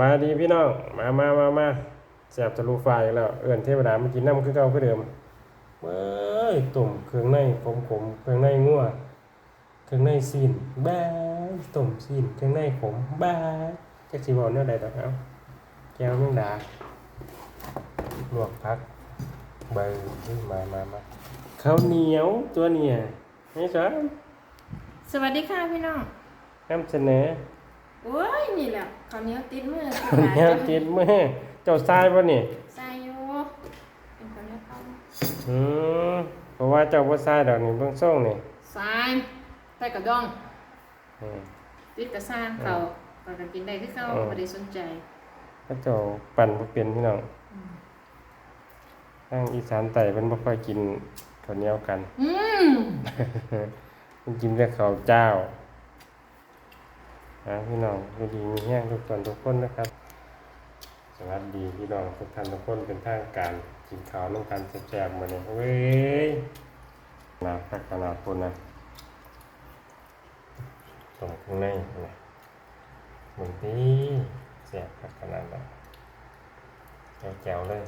มาดีพี่น้อง มามามามาแสบทะลุฟ้าอีกแล้ว เอื่นเทวดามากินน้ำคือเก่าคือเดิมเอ้ยตุ่มเครื่องในขมขมๆเครื่องในงัวเครื่องในซีนบ้ายตุ่มซีนเครื่องในขมบ้ายจักสิบอกเนื้อใดดอกเอาแก้วแมงดาลวกพักใบมามามาข้าวเหนียวตัวเนี่ยนี่ครับสวัสดีค่ะพี่น้องนำเสนอ โอ้ยนี่แหละข้าวเหนียวติดมือข้าวเหนียวกินเมื่อเจ้าทรายป่ะนี่ใส่อยู่เป็นข้าวเหนียวข้าวอืมเพราะว่าเจ้าบ่ทรายดอกนี่เบิ่งส่งนี่ใส่ใส่กระดองอืมติดกระซ่างเขาก็จะกินได้คือเขาอืมไม่ได้สนใจพระเจ้าปั่นบ่เป็นพี่น้องทางอีสานใต้เพิ่นบ่ค่อยกินข้าวเหนียวกัน อืมเพิ่นกินแต่ข้าวเจ้า อ่าพี่น้องอยู่ดีมีแห้งทุกคนทุกคนนะครับสวัสดีพี่น้องทุกท่านทุกคนเป็นทางการกินข้าวน้ำกันแซ่บๆมื้อนี้เว้ยนะพักขนาดพุ่นนะตรงข้างในนะมึงดีแซ่บพักขนาดนั้นแจ๋วๆเลย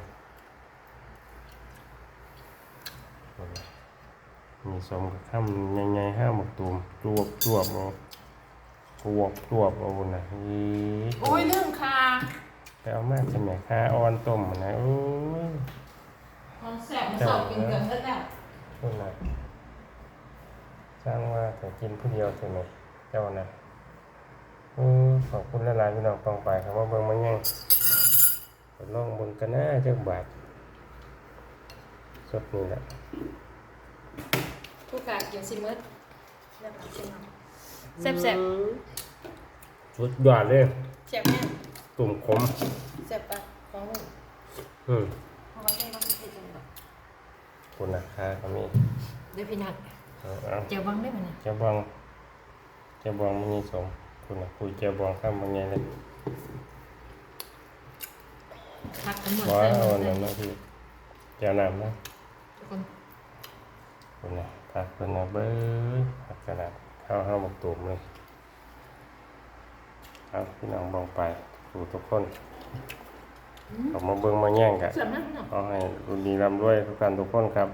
มีสมกับข้ามใหญ่ๆห้าหมกตูมจวบจวบเอา จวบจวบเอาบุญนะอีโอ้ยเรื่องค่ะไปเอามาใช่ไหมค่าอ่อนต้มนะโอ้ยของแซ่บสอบกินกันแล้วพุ่นนะสร้างว่าแต่กินผู้เดียวใช่ไหมเจ้านะอือขอบคุณละลายๆพี่น้องปองไปครับว่าเบิ่งมาแย่งไปลองบนกันนะเจ้าบาทสดนี่แหละผู้กากินซิมืดแล้วก็ชิมเอา แซ่บแซ่บสุดยอดเลยแซ่บแม่ตุ่มขมแซ่บปะของลูกอืมของเราไม่ต้องกินกันหรอกคุณนะค่าก็มีเดี๋ยวพี่นัทเอาเอาเจียวบังได้ไหมเนี่ยเจ้าบองเจ้าบองมันมีสมคุณนะคุยเจ้าบองข้ามบางไงเลยพักกันหมดว้าใส่หมวดเลนั่ยนนะพี่เจ้าน้ำนะทุกคน คุณนะพักคุณนะเบ้ยพักขนาด เข้าห้าหมกตุ่มเลยเอาพี่น้องบองไปสู่ทุกคนออกมาเบิ่งมาแย่งกันเสริมนะพี่น้องขอให้รุ่นดีร่ำรวยทุกท่านทุกคนครับ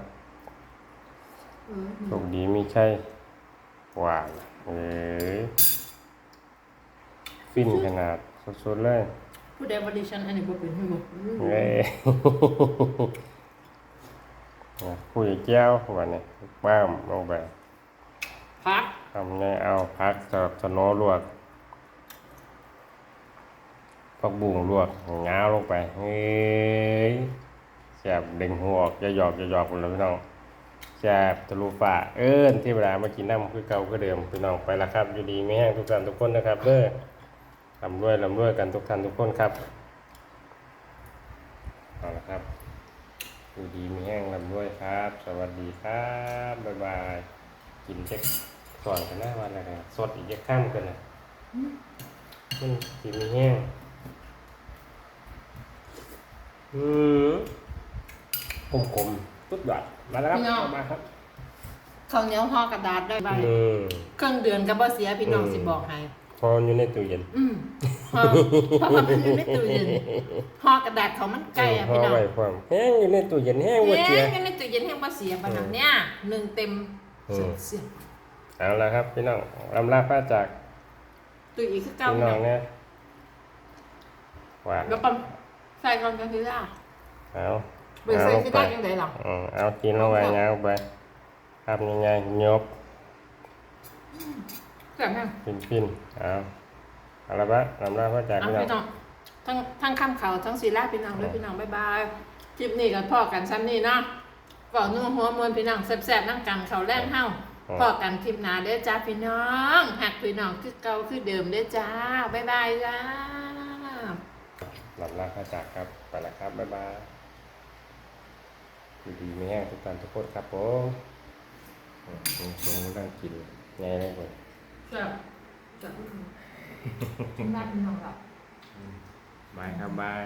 เออโชคดีมีใช่หวานเอ้ยฟินขนาดสุดๆเลยผู้ใดบริชันอันนี้บ่เป็นให้บ่เอ้ยคุยแก้ววันนี้ป้ามลงไปพัก ทำไงเอาพักสลับสโนลวกพักบุ้งลวกงาลงไปเฮ้ยแสบดึงหัวออกจะหยอกจะหยอกคนละพี่น้องแสบทะลุฟ้าเอิ้นที่เวลามากินน้ำคือเก่าคือเดิมพี่น้องไปละครับอยู่ดีไม่แห้งทุกท่านทุกคนนะครับเด้อลำรวยลำรวยกันทุกท่านทุกคนครับเอาละครับอยู่ดีมีแห้งลำด้วยครับ สวัสดีครับ บ๊ายบาย กินเจ็ก ก่อนกันหน้าวันอะไรกันสดอีกจะข้ามกันนะมันสีมีแห้งอืมกลมกลมๆตุ๊ดหยอดมาแล้วครับมาครับ ข้าวเหนียวห่อกระดาษได้ใบอืม เครื่องเดือนก็บ่เสียพี่น้องอืม สิบอกให้พออยู่ในตู้เย็นอืมห่อเพราะว่ามันอยู่ในตู้เย็นห่อกระดาษเขามันไกลอะพอพี่น้องไว้ความแห้งอยู่ในตู้เย็นแห้งวัวเจียเอ๊ะในตู้เย็นแห้งบ่เสียปานนั้นเนี่ยหนึ่งเต็มอืม เสีย เอาละครับ พี่น้องลำลาป้าจากตู้อีกคือเก่าพี่พี่น้น้อองงเนี่ยหวานแล้วปั๊มใส่ก่อนกันคือได้เอาไปใส่คือได้จังได๋ล่ะอืมเอากินลงไปเงาไปทำยังไงยกแซ่บแม่งปิ้นปิ้นเอาเอาละปะลำลาพระจากเอาพี่น้องพี่น้องทั้งทั้งคำเขาทั้งศิลาพี่น้องด้วยพี่น้องบ๊ายบายคลิปนี้ก็พอกันซ้ำนี่เนาะก่อนนัวหัวมวลพี่น้องแซ่บๆนั่งกันเขาแรงเฮา พอกันคลิปหน้าเด้อจ้าพี่น้องหักพี่น้องคือเก่าคือเดิมเด้อจ้าบ๊ายบายจ้าลำลาพระจากครับไปละครับบ๊ายบายดีๆไม่แห้งทุกท่านทุกคนครับผมอืมผมผมนั่งกินไงได้เลยแซ่บแซ่บพี่น้องรับบายครับบาย